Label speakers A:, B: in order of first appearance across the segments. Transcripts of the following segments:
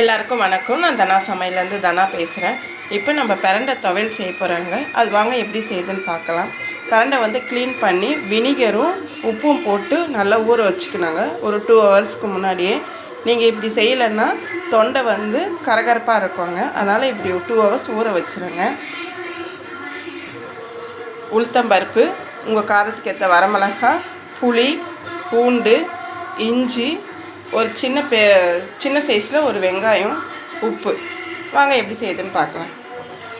A: எல்லாருக்கும் வணக்கம். நான் தனா சமையலேருந்து தனா பேசுகிறேன். இப்போ நம்ம பரண்டை துவையல் செய்ய போகிறாங்க. அது வாங்க எப்படி செய்யுதுன்னு பார்க்கலாம். பரண்டை வந்து க்ளீன் பண்ணி வினிகரும் உப்பும் போட்டு நல்லா ஊற வச்சுக்கினாங்க ஒரு டூ ஹவர்ஸ்க்கு முன்னாடியே. நீங்கள் இப்படி செய்யலைன்னா தொண்டை வந்து கரகரப்பாக இருக்குங்க. அதனால் இப்படி டூ ஹவர்ஸ் ஊற வச்சுருங்க. உளுத்தம்பருப்பு உங்கள் காரத்துக்கு ஏற்ற வரமிளகாய் புளி பூண்டு இஞ்சி ஒரு சின்ன பெ சின்ன சைஸில் ஒரு வெங்காயம் உப்பு. வாங்க எப்படி செய்யுதுன்னு பார்க்கலாம்.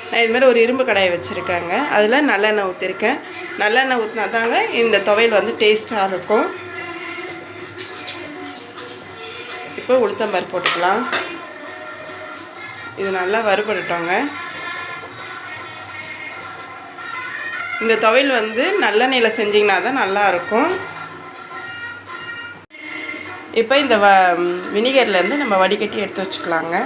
A: நான் இதுமாதிரி ஒரு இரும்பு கடாயை வச்சுருக்கேங்க. அதில் நல்லெண்ணெய் ஊற்றிருக்கேன் நல்லெண்ணெய் ஊற்றினா தாங்க இந்த துவையல் வந்து டேஸ்ட்டாக இருக்கும். இப்போ உளுத்தம்பருப்பு போட்டுக்கலாம். இது நல்லா வறுபட்டுட்டோங்க இந்த துவையல் வந்து நல்லெண்ணெயில் செஞ்சிங்கன்னா தான் நல்லாயிருக்கும் இப்போ இந்த வ வினிகர்லேருந்து நம்ம வடிகட்டி எடுத்து வச்சுக்கலாங்க.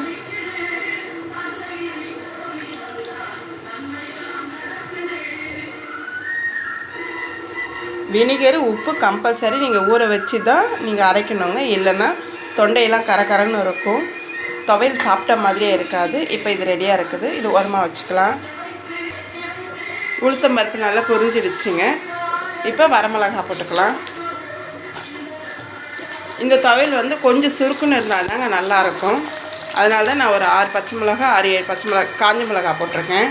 A: வினிகர் உப்பு கம்பல்சரி நீங்கள் ஊற வச்சு தான் நீங்கள் அரைக்கணுங்க. இல்லைன்னா தொண்டையெல்லாம் கரகரன்னு இருக்கும். துவையல் சாப்பிட்ட மாதிரியே இருக்காது. இப்போ இது ரெடியாக இருக்குது. இது ஓரமாக வச்சுக்கலாம். உளுத்தம் பருப்பு நல்லா பொரிஞ்சிடுச்சுங்க. இப்போ வரமிளகா போட்டுக்கலாம். இந்த துவையல் வந்து கொஞ்சம் சுருக்குன்னு இருந்தால் தாங்க நல்லாயிருக்கும். அதனால தான் நான் ஒரு ஆறு பச்சை மிளகா ஆறு ஏழு பச்சை மிளகா காஞ்ச மிளகா போட்டிருக்கேன்.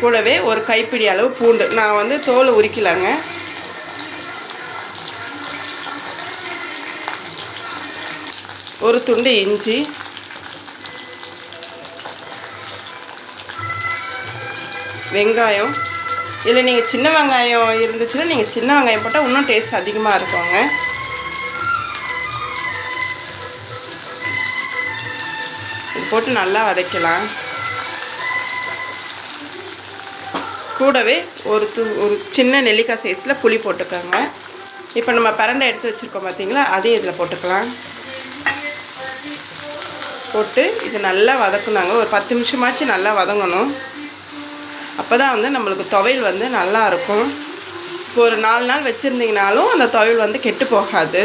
A: கூடவே ஒரு கைப்பிடி அளவு பூண்டு. நான் வந்து தோலை உரிக்கலாங்க. ஒரு துண்டு இஞ்சி. வெங்காயம். இதில் நீங்கள் சின்ன வெங்காயம் இருந்துச்சுன்னா நீங்கள் சின்ன வெங்காயம் போட்டால் இன்னும் டேஸ்ட் அதிகமாக இருக்குங்க. இது போட்டு நல்லா வதக்கலாம். கூடவே ஒரு ஒரு சின்ன நெல்லிக்காய் சைஸில் புளி போட்டுக்கோங்க. இப்போ நம்ம பரண்டை எடுத்து வச்சுருக்கோம் பார்த்தீங்களா அதையும் இதில் போட்டுக்கலாம். போட்டு இது நல்லா வதக்குனாங்க. ஒரு பத்து நிமிஷமாச்சு நல்லா வதங்கணும். அப்போ தான் வந்து நம்மளுக்கு துவையல் வந்து நல்லா இருக்கும் இப்போ ஒரு நாலு நாள் வச்சுருந்தீங்கனாலும் அந்த துவையல் வந்து கெட்டு போகாது.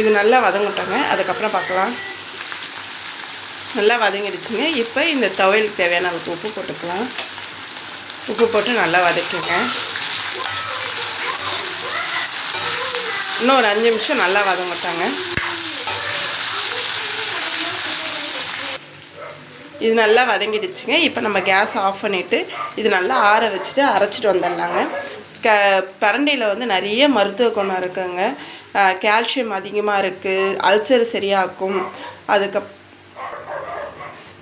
A: இது நல்லா வதங்கட்டோங்க. அதுக்கப்புறம் பார்க்கலாம். நல்லா வதங்கிடுச்சுங்க. இப்போ இந்த துவையலுக்கு தேவையான அளவுக்கு உப்பு போட்டுக்கலாம். உப்பு போட்டு நல்லா வதக்குங்க. இன்னும் ஒரு அஞ்சு நிமிஷம் நல்லா வதங்கிட்டாங்க. இது நல்லா வதங்கிடுச்சுங்க. இப்போ நம்ம கேஸ் ஆஃப் பண்ணிவிட்டு இது நல்லா ஆற வச்சுட்டு அரைச்சிட்டு வந்துடலாங்க. க பரண்டையில் வந்து நிறைய மருத்துவ குணம் இருக்குங்க. கால்சியம் அதிகமாக இருக்குது அல்சர் சரியாக்கும் அதுக்கப்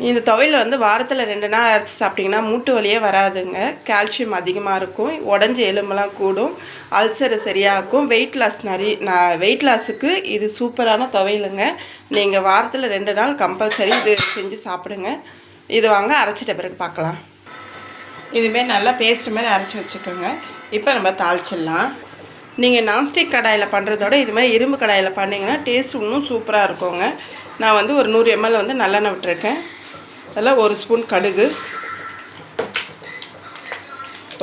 A: இந்த துவையல் வந்து வாரத்தில் ரெண்டு நாள் அரைச்சி சாப்பிட்டிங்கன்னா மூட்டு வலியே வராதுங்க. கால்சியம் அதிகமாக இருக்கும். உடஞ்ச எலும்பெல்லாம் கூடும். அல்சரு சரியாக்கும் வெயிட் லாஸ் நிறைய நான் வெயிட் லாஸுக்கு இது சூப்பரான துவையலுங்க. நீங்கள் வாரத்தில் ரெண்டு நாள் கம்பல்சரி இது செஞ்சு சாப்பிடுங்க. இது வாங்க அரைச்சிட்ட பிறகு பார்க்கலாம் இதுமாரி நல்லா பேஸ்ட் மாதிரி அரைச்சி வச்சுக்கோங்க. இப்போ நம்ம தாளிச்சிடலாம். நீங்கள் நான்ஸ்டிக் கடாயில் பண்ணுறதோட இது மாதிரி இரும்பு கடாயில் பண்ணிங்கன்னா டேஸ்ட் இன்னும் சூப்பராக இருக்குங்க. நான் வந்து ஒரு நூறு எம்எல் வந்து நல்லெண்ணெய் விட்டுருக்கேன். அதில் ஒரு ஸ்பூன் கடுகு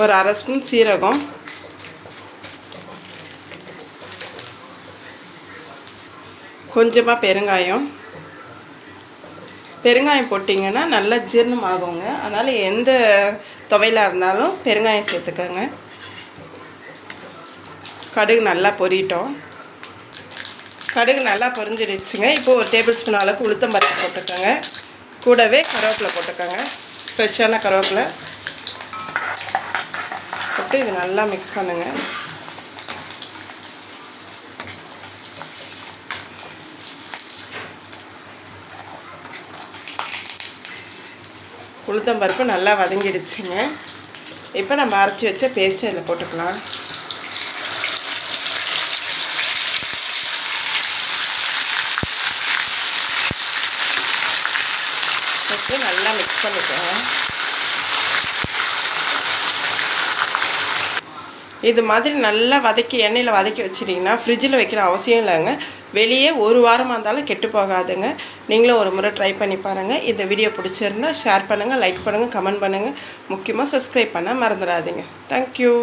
A: ஒரு அரை ஸ்பூன் சீரகம் கொஞ்சமாக பெருங்காயம். பெருங்காயம் போட்டிங்கன்னா நல்லா ஜீர்ணம் ஆகுங்க. அதனால் எந்த துவையிலாக இருந்தாலும் பெருங்காயம் சேர்த்துக்கோங்க. கடுகு நல்லா பொரியட்டும். கடுகு நல்லா பொரிஞ்சிடுச்சுங்க இப்போது ஒரு டேபிள் ஸ்பூன் அளவுக்கு உளுத்தம் பருப்பு போட்டுக்கோங்க. கூடவே கருவேப்பிலை போட்டுக்கோங்க. ஃப்ரெஷ்ஷான கருவேப்பிலை. போட்டு இது நல்லா மிக்ஸ் பண்ணுங்கள் உளுத்தம்பருப்பு நல்லா வதங்கிடுச்சுங்க. இப்போ நம்ம அரைச்சி வச்ச பேஸ்ட் இதில் போட்டுக்கலாம் போட்டு நல்லா மிக்ஸ் பண்ணிக்கோங்க இது மாதிரி நல்லா வதக்கி எண்ணெயில் வதக்கி வச்சிட்டிங்கன்னா ஃப்ரிட்ஜில் வைக்கிற அவசியம் இல்லைங்க. வெளியே ஒரு வாரமாக இருந்தாலும் கெட்டு போகாதுங்க. நீங்களும் ஒரு முறை ட்ரை பண்ணி பாருங்கள் இந்த வீடியோ பிடிச்சிருந்தா ஷேர் பண்ணுங்கள் லைக் பண்ணுங்கள் கமெண்ட் பண்ணுங்கள் முக்கியமாக சப்ஸ்கிரைப் பண்ண மறந்துடாதீங்க. தேங்க்யூ